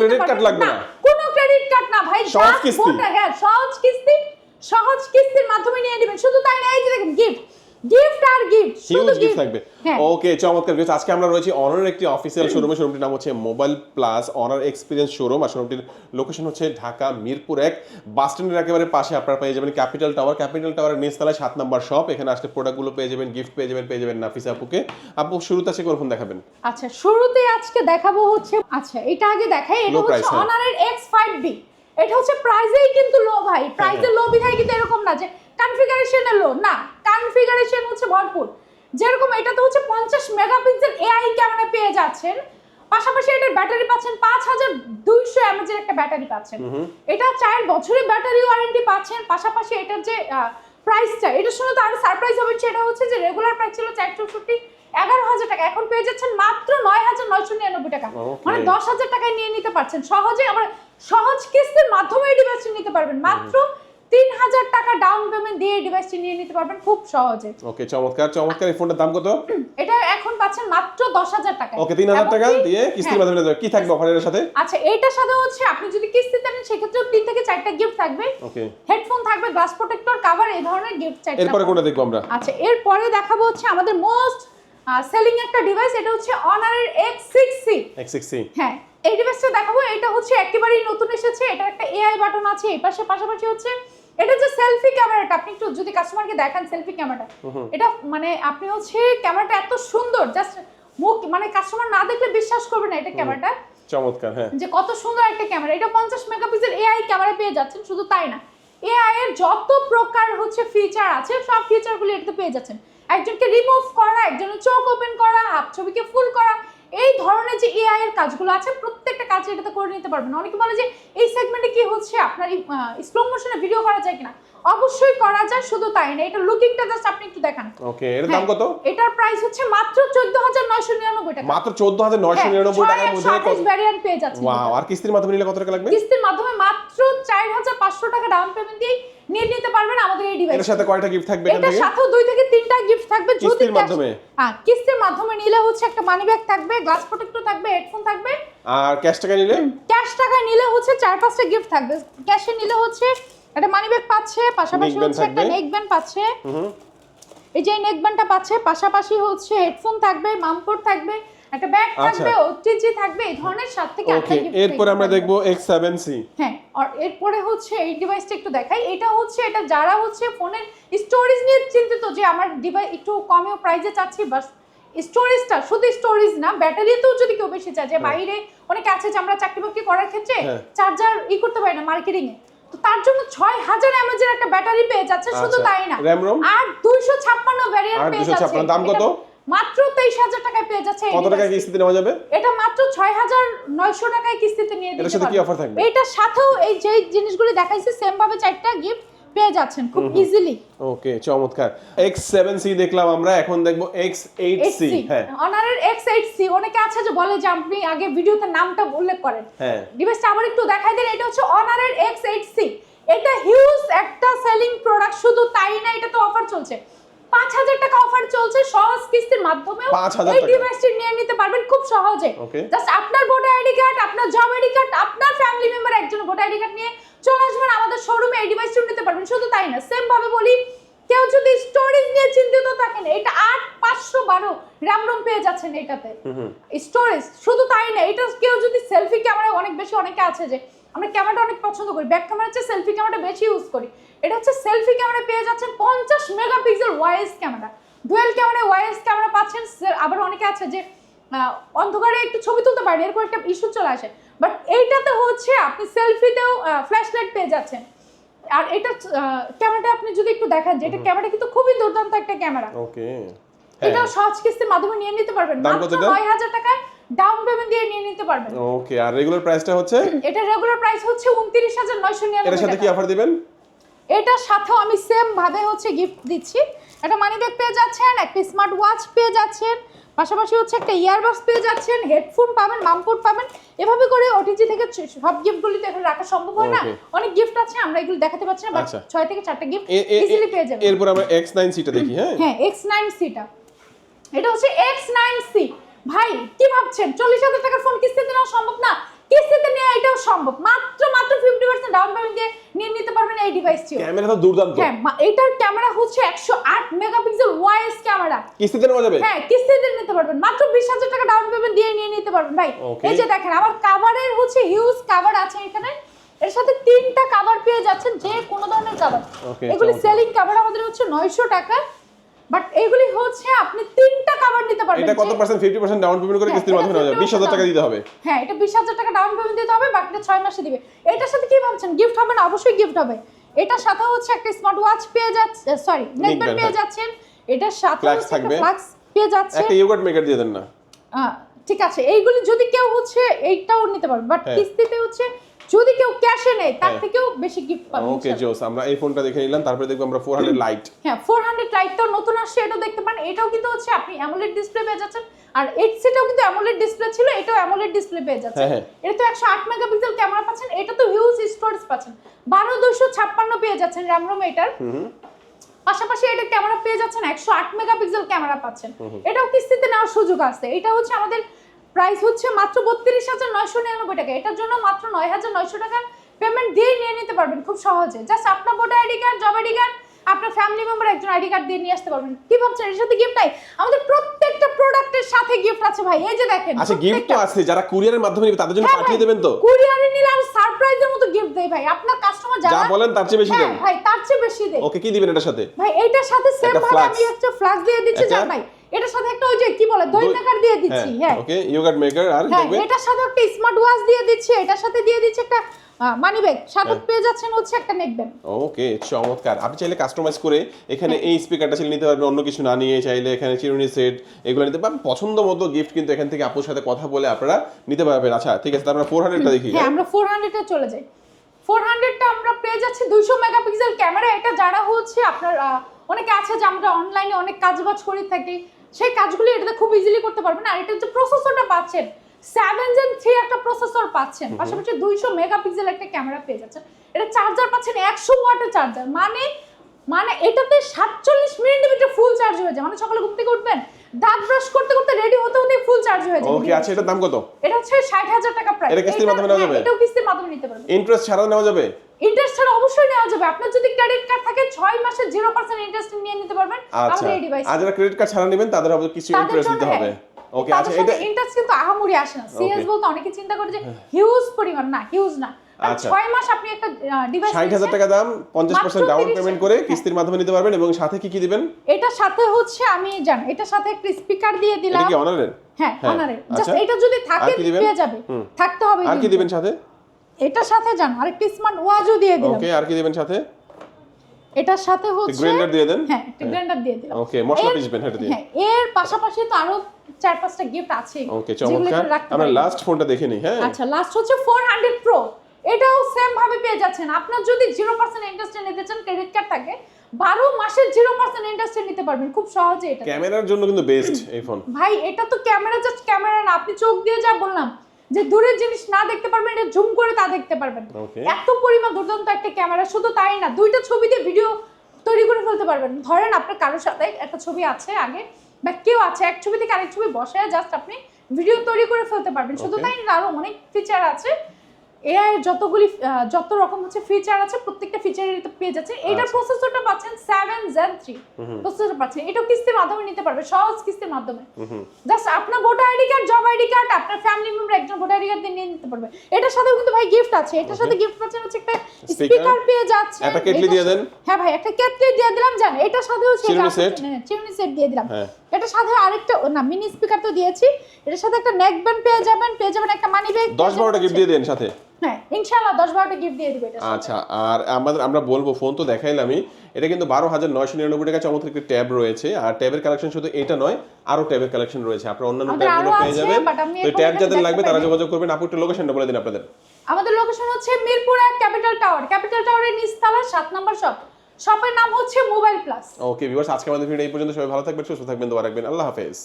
credit card লাগবে না? কোনো ক্রেডিট কার্ড না ভাই সহজ কিস্তি? হ্যাঁ সহজ কিস্তি সহজ কিস্তির মাধ্যমে নিয়ে নেবেন শুধু তাই না এই যে দেখেন গিফট গিফট আর গিফট হিউজ শুধু গিফট গিফট থাকবে। হ্যাঁ। ওকে চমৎকার ভিউয়ার্স আজকে আমরা রয়েছি অনারের একটি অফিসিয়াল শোরুমে শোরুমটির নাম হচ্ছে mobile plus Honor experience showroom আর শোরুমটির লোকেশন হচ্ছে ঢাকা মিরপুর এক বাস স্ট্যান্ডের একেবারে পাশে আপনারা পেয়ে যাবেন ক্যাপিটাল টাওয়ার ক্যাপিটাল টাওয়ারের নিচতলায় সাত নাম্বার শপ এখানে আসলে প্রোডাক্টগুলো পেয়ে যাবেন গিফট পেয়ে যাবেন পেয়ে যাবেন নাফিসা আপুকে। আপু শুরুতে আছে কোন ফোন দেখাবেন? আচ্ছা শুরুতে আজকে দেখাবো হচ্ছে আচ্ছা এটা আগে দেখাই। এটা হচ্ছে price, হ্যাঁ। অনারের X5B এটা হচ্ছে প্রাইসেই কিন্তু লো ভাই। প্রাইসে লো বিধায় কিন্তু এরকম না যে কনফিগারেশনে লো না কনফিগারেশন হচ্ছে ভরপুর। যেরকম এটাতে হচ্ছে পঞ্চাশ মেগাপিক্সেল এআই ক্যামেরা পেয়ে যাচ্ছেন পাশাপাশি এটার ব্যাটারি পাচ্ছেন পাঁচ হাজার দুইশো এমএজের একটা ব্যাটারি পাচ্ছেন। এটা চার বছরের ব্যাটারি ওয়ারেন্টি পাচ্ছেন পাশাপাশি এটার যে প্রাইসটা এটা শুনে তো আরও সারপ্রাইজ হবে সেটা হচ্ছে যে রেগুলার প্রাইস ছিল চার চৌষট্টি এগারো হাজার টাকা এখন পেয়ে যাচ্ছেন মাত্র নয় হাজার নয়শো নিরানব্বই টাকা। মানে দশ হাজার টাকায় নিয়ে নিতে পারছেন সহজে আবার সহজ কিস্তির মাধ্যমে এই ডিভাইসটি নিতে পারবেন। মাত্র তিন হাজার টাকা ডাউন পেমেন্ট দিয়ে ডিভাইসটি নিয়ে নিতে পারবেন খুব সহজে। ওকে চমৎকার চমৎকার এই ফোনটার দাম কত? এটা এখন পাচ্ছেন মাত্র দশ হাজার টাকা। ওকে তিন হাজার টাকা দিয়ে কিস্তির মাধ্যমে নিতে কি থাকবে অফারের সাথে? আচ্ছা এইটার সাথে হচ্ছে আপনি যদি কিস্তিতে নেন সেক্ষেত্রেও তিন থেকে চারটা গিফট থাকবে। ওকে হেডফোন থাকবে গ্লাস প্রোটেক্টর কাভার এই ধরনের গিফট চারটা এরপরে কোনটা দেখব আমরা? আচ্ছা এরপরে দেখাবো হচ্ছে আমাদের মোস্ট সেলিং একটা ডিভাইস এটা হচ্ছে অনারের X six C X six C হ্যাঁ এই ডিভাইসটা দেখাবো এটা হচ্ছে একেবারেই নতুন এসেছে এটা একটা এআই বাটন আছে এই পাশে পাশাপাশি হচ্ছে এটা যে সেলফি ক্যামেরাটা আপনি একটু যদি কাস্টমারকে দেখান সেলফি ক্যামেরাটা এটা মানে আপনি হচ্ছে ক্যামেরাটা এত সুন্দর জাস্ট মুখ মানে কাস্টমার না দেখলে বিশ্বাস করবে না এটা ক্যামেরাটা চমৎকার হ্যাঁ। যে কত সুন্দর একটা ক্যামেরা এটা পঞ্চাশ মেগাপিক্সেল এআই ক্যামেরা পেয়ে যাচ্ছেন শুধু তাই না। এআই এর যত প্রকার হচ্ছে ফিচার আছে সব ফিচারগুলো এটাতে পেয়ে যাচ্ছেন। একজনকে রিমুভ করা একজনের চোখ ওপেন করা হাত ছবিকে ফুল করা এই ধরনের যে এআই এর কাজগুলো আছে প্রত্যেকটা কাজ এটাতে করে নিতে পারবেন। অনেকে বলে যে, এই সেগমেন্টে কি হচ্ছে? আপনার স্লো মোশনে ভিডিও করা যায় কিনা? অবশ্যই করা যায় শুধু তাই না এটা লুকিংটা জাস্ট আপনি একটু দেখান। ওকে এর দাম কত? হ্যাঁ, এটার প্রাইস হচ্ছে মাত্র চোদ্দ হাজার নয়শো নিরানব্বই টাকা। মাত্র চোদ্দ হাজার নয়শো নিরানব্বই টাকার মধ্যে ভ্যারিয়েন্ট পেয়ে যাচ্ছেন ওয়াও আর কিস্তির মাধ্যমে নিলে কত টাকা লাগবে? কিস্তির মাধ্যমে মাত্র চার হাজার পাঁচশো টাকা ডাউন পেমেন্ট দিয়ে নিয়ে নিতে পারবেন আমাদের এই ডিভাইস এর সাথে কয়টা গিফট থাকবে এটার থেকে? দুই থেকে তিনটা গিফট থাকবে যদি কিস্তির মাধ্যমে? হ্যাঁ কিস্তির মাধ্যমে নিলে হচ্ছে একটা মানি ব্যাগ থাকবে গ্লাস প্রোটেক্টর থাকবে হেডফোন থাকবে। আর ক্যাশ টাকা নিলে? ক্যাশ টাকায় নিলে হচ্ছে চার পাঁচটা গিফট থাকবে। ক্যাশে নিলে হচ্ছে একটা মানি ব্যাগ পাচ্ছে পাশাপাশি হচ্ছে একটা নেক ব্যান্ড পাচ্ছে। এই যে নেক ব্যান্ডটা পাচ্ছে পাশাপাশি হচ্ছে হেডফোন থাকবে মামপোর্ট থাকবে একটা ব্যাগ আচ্ছা। থাকবে ওটিজি থাকবে এই ধরনের সাত থেকে আটটা গিফট এরপরে আমরা দেখব এক্স সেভেন সি হ্যাঁ আর এরপরে হচ্ছে এই ডিভাইসটা একটু দেখাই। এটা হচ্ছে এটা যারা হচ্ছে ফোনের স্টোরেজ নিয়ে চিন্তিত যে আমার ডিভাইস একটু কমেও প্রাইসে চাচ্ছি বাস স্টোরেজটা শুধু স্টোরেজ না ব্যাটারিতেও যদি কেউ বেশি চায় যে বাইরে অনেকে আছে যে আমরা চাকরি বাকরি করার ক্ষেত্রে হ্যাঁ। চার্জার ই করতে পারি না মার্কেটিং এ তো তার জন্য ছয় হাজার এমএজের একটা ব্যাটারি পেয়ে যাচ্ছে শুধু আচ্ছা। তাই না? আর দুইশো ছাপ্পান্ন ভ্যারিয়েন্ট আর পেয়ে যাচ্ছে দাম কত? মাত্র তেইশ হাজার টাকায় পেয়ে যাচ্ছে কত টাকায় কিস্তিতে নেওয়া যাবে এটা মাত্র ছয় হাজার নয়শো টাকায় কিস্তিতে নিয়ে এটার সাথে কি অফার থাকবে? এটার সাথেও এই যে জিনিসগুলি দেখাইছে সেম ভাবে চারটা গিফট পেয়ে যাচ্ছেন খুব ইজিলি ওকে চমৎকার। X7C দেখলাম আমরা এখন দেখব এক্স এইট সি হ্যাঁ। অনারের X8C অনেকে আছে যে বলে যে আপনি আগে ভিডিওতে নামটা উল্লেখ করেন। হ্যাঁ। ডিভাইসটা আবার একটু দেখাই দিন এটা হচ্ছে অনারের এক্স এইট সি এটা হিউজ একটা সেলিং প্রোডাক্ট শুধু তাই না এটা তো অফার চলছে। পাঁচ হাজার টাকা অফার চলছে সহজ কিস্তির 5,000 এই ডিভাইসটি নিয়ে নিতে পারবেন খুব সহজে। জাস্ট আপনার ভোটার আইডি কার্ড আপনার জব আইডি কার্ড আপনার ফ্যামিলি মেম্বার একজন ভোটার আইডি কার্ড নিয়ে চলে আসবেন আমাদের শোরুমে এই ডিভাইসটি নিতে পারবেন। শুধু তাই না সেম ভাবে বলি কেউ যদি স্টোরেজ নিয়ে চিন্তিত থাকেন এটা আট পাঁচশো বারো র্যাম রোম পেয়ে যাচ্ছেন এটাতে। স্টোরেজ শুধু তাই না এটা কেউ যদি সেলফি ক্যামেরা অনেক বেশি অনেকে আছে যে আমরা ক্যামেরাটা অনেক পছন্দ করি ব্যাক ক্যামেরা হচ্ছে সেলফি ক্যামেরাটা বেশি ইউজ করি। এটা হচ্ছে সেলফি ক্যামেরা পেয়ে যাচ্ছেন megapixel wise camera dual camera wise camera পাচ্ছেন আবার অনেকে আছে যে অন্ধকারে একটু ছবি তুলতে পারেন এরপর একটা ইস্যু চলে আসে। বাট এইটাতে হচ্ছে আপনি সেলফিতেও ফ্ল্যাশ লাইট পেয়ে যাচ্ছেন। আর এটা ক্যামেরাটা আপনি যদি একটু দেখেন যে এটা ক্যামেরা কিন্তু খুবই দুর্দান্ত একটা ক্যামেরা ওকে এটাও সহজ কিস্তির মাধ্যমে নিয়ে নিতে পারবেন। মাত্র এটা? নয় হাজার টাকায় ডাউন পেমেন্ট দিয়ে নিয়ে নিতে পারবেন। ওকে আর রেগুলার প্রাইসটা হচ্ছে? এটা রেগুলার প্রাইস হচ্ছে উনত্রিশ হাজার নয়শো এটার সাথে কি অফার দিবেন? এটার সাথেও আমি সেম ভাবে হচ্ছে গিফট দিচ্ছি। একটা মানি ব্যাগ পেয়ে যাচ্ছেন একটা স্মার্ট ওয়াচ পেয়ে যাচ্ছেন পাশাপাশি হচ্ছে একটা ইয়ারবাডস পেয়ে যাচ্ছেন হেডফোন পাবেন মামপুট পাবেন। এভাবে করে ওটিজি থেকে সব গিফটগুলি তো এখন রাখা সম্ভব হয় না। অনেক গিফট আছে আমরা এগুলো দেখাতে পারছি না বাট আচ্ছা। ছয় থেকে চারটা গিফট ইজিলি পেয়ে যাবেন। এরপর আমরা এক্স নাইন সিটা দেখি হ্যাঁ? হ্যাঁ এক্স নাইন সিটা এটা হচ্ছে এক্স নাইন সি ভাই কি ভাবছেন? চল্লিশ হাজার টাকার ফোন কিস্তিতে নেওয়া সম্ভব না? কিস্তিতে নিয়ে এটাও সম্ভব। মাত্র মাত্র ফিফটি পার্সেন্ট ডাউন পেমেন্ট দিয়ে নিয়ে এই ডিভাইসটি ক্যামেরা তো দুর্দান্ত। হ্যাঁ এটার ক্যামেরা হচ্ছে একশো আট মেগাপিক্সেল ওয়াইস ক্যামেরা। কিস্তিতে নেওয়া যাবে? হ্যাঁ কিস্তিতে নিতে পারবেন। মাত্র বিশ হাজার টাকা ডাউন পেমেন্ট দিয়ে নিয়ে নিতে পারবেন। ভাই এই যে দেখেন আমার কাভারের হচ্ছে হিউজ কাভার আছে এখানে। এর সাথে তিনটা কাভার পেয়ে যাচ্ছেন যে কোনো ধরনের কাভার এগুলি সেলিং কাভার আমাদের হচ্ছে নয়শো টাকা। বাট এগুলি হচ্ছে আপনি তিনটা কাভার নিতে পারবেন এটা কত percent fifty percent down payment করে হ্যাঁ, কিস্তির মাধ্যমে নেওয়া যাবে। বিশ হাজার টাকা দিতে হবে। হ্যাঁ এটা বিশ হাজার টাকা ডাউন পেমেন্ট দিতে হবে বাকিটা ছয় মাসে দিবে। এটার সাথে কি ভাবছেন? গিফট হবে না? অবশ্যই গিফট হবে। এটার সাথে হচ্ছে একটা স্মার্ট ওয়াচ পেয়ে যাচ্ছে সরি নেকব্যান্ড পেয়ে হ্যাঁ। যাচ্ছেন এটা সাথে হচ্ছে একটা ফ্লাক্স পেয়ে যাচ্ছে একটা ইয়োগার্ট মেকার দিয়ে দেন না ঠিক আছে এইগুলি যদি কেউ হচ্ছে এইটাও নিতে পারবে বাট হ্যাঁ। কিস্তিতে হচ্ছে যদি কেউ ক্যাশে নেয় তার হ্যাঁ। থেকেও বেশি গিফট পাবে ওকে জোস আমরা এই ফোনটা দেখে নিলাম তারপরে দেখব আমরা ফোর হান্ড্রেড লাইট হ্যাঁ ফোর হান্ড্রেড লাইটটাও নতুন আসছে এটাও দেখতে পান এটাও কিন্তু হচ্ছে আপনি অ্যামোলেড ডিসপ্লে পেয়ে যাচ্ছেন আর এইট সিটাও কিন্তু অ্যামোলেড ডিসপ্লে ছিল এটাও অ্যামোলেড ডিসপ্লে পেয়ে যাচ্ছে হ্যাঁ, হ্যাঁ। এটা তো একশো আট মেগাপিক্সেল ক্যামেরা পাচ্ছেন এটা তো হিউজ স্টোরেজ পাচ্ছেন। বারো দুশো ছাপ্পান্ন পেয়ে যাচ্ছেন র্যাম রোম এটার। পাশাপাশি এটা ক্যামেরা পেয়ে যাচ্ছেন একশো আট মেগাপিক্সেল ক্যামেরা পাচ্ছেন। এটাও কিস্তিতে নেওয়ার সুযোগ আছে। এটা হচ্ছে আমাদের প্রাইস হচ্ছে মাত্র বত্রিশ হাজার নয়শো নিরানব্বই টাকা। এটার জন্য মাত্র নয় হাজার নয়শো টাকা পেমেন্ট দিয়ে নিয়ে নিতে পারবেন খুব সহজে। জাস্ট আপনার voter ID card job ID card আপনার ফ্যামিলি মেম্বার একজন আইডি কার্ড দিয়ে নিয়ে আসতে পারবেন। কি ভাবছেন? এর সাথে গিফট নাই? আমাদের প্রত্যেকটা প্রোডাক্টের সাথে গিফট আছে ভাই। এই যে দেখেন আচ্ছা গিফট তো আছে যারা কুরিয়ারের মাধ্যমে নিবে তাদের জন্য হ্যাঁ পাঠিয়ে দেবেন তো? কুরিয়ারে নিলে আমি সারপ্রাইজের মতো গিফট দেই ভাই। আপনার কাস্টমার যারা যা বলেন তার চেয়ে বেশি হ্যাঁ দেন ভাই তার চেয়ে বেশি দেই। ওকে কি দিবেন এটার সাথে? ভাই এটার সাথে সেম ভাবে আমি একটা ফ্লাক্স দিয়ে দিচ্ছি জান ভাই। এটার সাথে একটা ওই যে কি বলে দই মেকার দিয়ে দিচ্ছি হ্যাঁ। ওকে ইয়োগার্ট মেকার আর হ্যাঁ দেখবেন এটার সাথে একটা স্মার্ট ওয়াচ দিয়ে দিচ্ছি এটার সাথে দিয়ে দিচ্ছি একটা মানি ব্যাগ সাথে হ্যাঁ। পেয়ে যাচ্ছেন হচ্ছে একটা নেকবেন ওকে চমৎকার। আপনি চাইলে কাস্টমাইজ করে এখানে হ্যাঁ। এই স্পিকারটা চাইলে নিতে পারবেন অন্য কিছু না নিয়ে চাইলে এখানে চিরুনি সেট এগুলো নিতে পারবেন। পছন্দ মতো গিফট কিন্তু এখান থেকে আপুর সাথে কথা বলে আপনারা নিতে পারবেন। আচ্ছা ঠিক আছে তারপরে ফোর হান্ড্রেডটা দেখি। হ্যাঁ আমরা ফোর হান্ড্রেডে চলে যাই। ফোর হান্ড্রেডটা আমরা পেয়ে যাচ্ছি দুইশো মেগাপিক্সেল ক্যামেরা এটা যারা হচ্ছে আপনার অনেকে আছে যে আমরা অনলাইনে অনেক কাজ বাজ করে থাকি। সেই কাজগুলি এটাতে খুব ইজিলি করতে পারবেন। আর এটা যে প্রসেসরটা পাচ্ছেন। সেভেন জেন থ্রি একটা প্রসেসর পাচ্ছেন। পাশাপাশি দুইশো মেগাপিক্সেল একটা ক্যামেরা পেয়ে যাচ্ছেন। এটা চার্জার পাচ্ছেন একশো ওয়াটের চার্জার মানে মানে এটাতে সাতচল্লিশ মিনিট ফুল চার্জ হয়ে যায়। মানে সকালে ঘুম থেকে উঠবেন দাঁত ব্রাশ করতে করতে রেডি হতে হতে ফুল চার্জ হয়ে যায় ওকে আচ্ছা এটার দাম কত? এটা হচ্ছে ষাট হাজার টাকা প্রাইস এটা কিস্তির মাধ্যমে নেওয়া যাবে? এটাও কিস্তির মাধ্যমে নিতে পারবেন। ইন্টারেস্ট ছাড়া নেওয়া যাবে? ইন্টারেস্ট ছাড়া অবশ্যই নেওয়া যাবে। আপনার যদি ক্রেডিট কার্ড থাকে ছয় মাসে জিরো পার্সেন্ট ইন্টারেস্ট নিয়ে নিতে পারবেন। আচ্ছা আমাদের এই ডিভাইস আর যারা ক্রেডিট কার্ড ছাড়া নেবেন তাদের হবে কিছু ইন্টারেস্ট দিতে হবে। ওকে আচ্ছা এটা ইন্টারেস্ট কিন্তু আহামরি আসে না. হ্যাঁ। বলতে অনেকে চিন্তা করে যে হিউজ পরিমাণ। না হিউজ না। আচ্ছা। ছয় মাস আপনি একটা ডিভাইস ষাট হাজার টাকা দাম পঞ্চাশ পার্সেন্ট মাত্র ডাউন পেমেন্ট করে। কিস্তির মাধ্যমে নিতে পারবেন এবং সাথে কি কি দিবেন? এটার সাথে হচ্ছে আমি জান এটার সাথে একটা স্পিকার দিয়ে এটা কি অনারের হ্যাঁ জাস্ট আচ্ছা। এটা যদি থাকে আর কি দিবেন? পেয়ে যাবে। থাকতে হবে আর কি দিবেন সাথে? এটার সাথে জান আরেকটা স্মার্ট ওয়াচও দিয়ে দিলাম। ওকে আর কি দিবেন সাথে? এটার সাথে হচ্ছে গ্রাইন্ডার দিয়ে দেন। হ্যাঁ গ্রাইন্ডার দিয়ে দিলাম। ওকে মশলা এর- এটা দিয়ে। হ্যাঁ এর পাশাপাশি তো আরও চার পাঁচটা গিফট আছে ওকে চমৎকার। আমরা লাস্ট ফোনটা দেখে নিই হ্যাঁ। আচ্ছা লাস্ট হচ্ছে ফোর হান্ড্রেড প্রো এটাও সেম ভাবে পেয়ে যাচ্ছেন। আপনার যদি জিরো পার্সেন্ট ইন্টারেস্টে নিতে চান ক্রেডিট কার্ড থাকে বারো মাসের জিরো পার্সেন্ট ইন্টারেস্টে নিতে পারবেন খুব সহজে এটা। ক্যামেরার জন্য কিন্তু বেস্ট এই ফোন ভাই এটা তো ক্যামেরা জাস্ট ক্যামেরা না আপনি চোখ দিয়ে যা বললাম যে দূরের জিনিস না দেখতে পারবেন এটা জুম করে তা দেখতে পারবেন। এত পরিমাণ দুর্দান্ত একটা ক্যামেরা শুধু তাই না দুইটা ছবি দিয়ে ভিডিও তৈরি করে ফেলতে পারবেন। ধরেন আপনার কারোর সাথে একটা ছবি আছে আগে বা কেউ আছে এক ছবি থেকে আরেক ছবি বসায় জাস্ট আপনি ভিডিও তৈরি করে ফেলতে পারবেন। শুধু তাই না আরও অনেক ফিচার আছে। এআই এর যতগুলি যত রকম হচ্ছে ফিচার আছে প্রত্যেকটা ফিচারের পেয়ে যাচ্ছে আচ্ছা। প্রসেসরটা পাচ্ছেন সেভেন জেন থ্রি প্রসেসর পাচ্ছেন। এটাও কিস্তির মাধ্যমে নিতে পারবে সহজ কিস্তির মাধ্যমে। জাস্ট আপনার voter ID card job ID card আপনার ফ্যামিলি মেম্বার একজন ভোটার আইডি কার্ড দিয়ে নিয়ে নিতে পারবে। এটার সাথেও কিন্তু ভাই গিফট আছে। এটার সাথে গিফট পাচ্ছেন হচ্ছে একটা স্পিকার পেয়ে যাচ্ছে একটা কেটলি দিয়ে দেন। হ্যাঁ ভাই একটা কেটলি দিয়ে দিলাম জান। এটার সাথেও set? হ্যাঁ, চিরুনি সেট দিয়ে দিলাম। হ্যাঁ। এটার সাথে আরেকটা না মিনি স্পিকার তো দিয়েছি। এটার সাথে একটা নেক ব্যান্ড পেয়ে যাবেন পেয়ে যাবেন একটা মানি ব্যাগ দশ বারোটা গিফট দিয়ে দেন সাথে। হ্যাঁ ইনশাআল্লাহ দশ বারোটা গিফট দিয়ে দিবে এটা আচ্ছা আর আমাদের আমরা বলব ফোন তো দেখাইলামই। এটা কিন্তু বারো হাজার নয়শো নিরানব্বই টাকা চমৎকার একটি ট্যাব রয়েছে। আর ট্যাবের কালেকশন শুধু এটা নয় আরও ট্যাবের কালেকশন রয়েছে। আপনার অন্যান্য ট্যাবগুলো পেয়ে যাবেন। তো ট্যাব যাদের লাগবে তারা যোগাযোগ করবেন। আপু একটু লোকেশনটা বলে দিন আপনাদের। আমাদের লোকেশন হচ্ছে মিরপুর এক ক্যাপিটাল টাওয়ার ক্যাপিটাল টাওয়ারের নিচতলা সাত নম্বর শপ শপের নাম হচ্ছে মোবাইল প্লাস ওকে ভিউয়ার্স আজকে আমাদের ভিডিও এই পর্যন্ত। সবাই ভালো থাকবেন সুস্থ থাকবেন দোয়া রাখবেন। আল্লাহ হাফেজ।